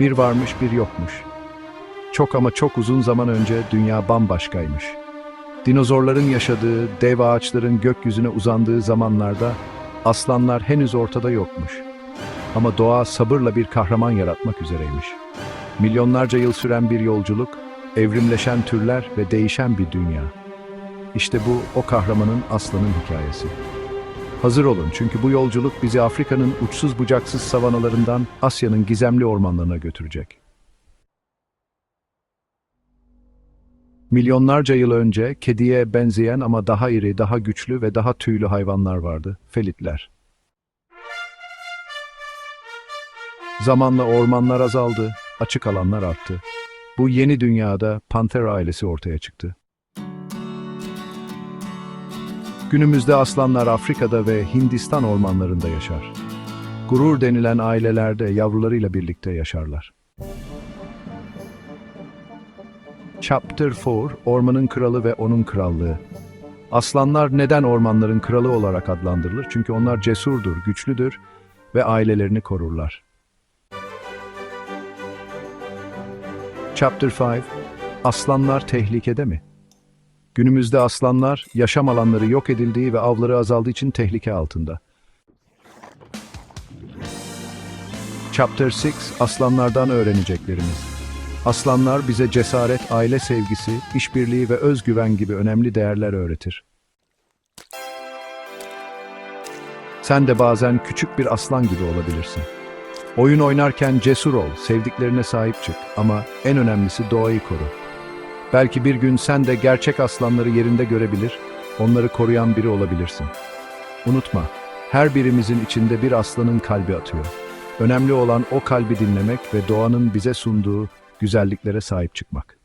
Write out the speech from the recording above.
Bir varmış bir yokmuş. Çok ama çok uzun zaman önce dünya bambaşkaymış. Dinozorların yaşadığı, dev ağaçların gökyüzüne uzandığı zamanlarda aslanlar henüz ortada yokmuş. Ama doğa sabırla bir kahraman yaratmak üzereymiş. Milyonlarca yıl süren bir yolculuk, evrimleşen türler ve değişen bir dünya. İşte bu o kahramanın aslanın hikayesi. Hazır olun çünkü bu yolculuk bizi Afrika'nın uçsuz bucaksız savanalarından Asya'nın gizemli ormanlarına götürecek. Milyonlarca yıl önce kediye benzeyen ama daha iri, daha güçlü ve daha tüylü hayvanlar vardı, felitler. Zamanla ormanlar azaldı, açık alanlar arttı. Bu yeni dünyada panter ailesi ortaya çıktı. Günümüzde aslanlar Afrika'da ve Hindistan ormanlarında yaşar. Gurur denilen ailelerde yavrularıyla birlikte yaşarlar. Chapter 4 Ormanın Kralı ve Onun Krallığı Aslanlar neden ormanların kralı olarak adlandırılır? Çünkü onlar cesurdur, güçlüdür ve ailelerini korurlar. Chapter 5 Aslanlar tehlikede mi? Günümüzde aslanlar yaşam alanları yok edildiği ve avları azaldığı için tehlike altında. Chapter 6 Aslanlardan öğreneceklerimiz. Aslanlar bize cesaret, aile sevgisi, işbirliği ve özgüven gibi önemli değerler öğretir. Sen de bazen küçük bir aslan gibi olabilirsin. Oyun oynarken cesur ol, sevdiklerine sahip çık ama en önemlisi doğayı koru. Belki bir gün sen de gerçek aslanları yerinde görebilir, onları koruyan biri olabilirsin. Unutma, her birimizin içinde bir aslanın kalbi atıyor. Önemli olan o kalbi dinlemek ve doğanın bize sunduğu güzelliklere sahip çıkmak.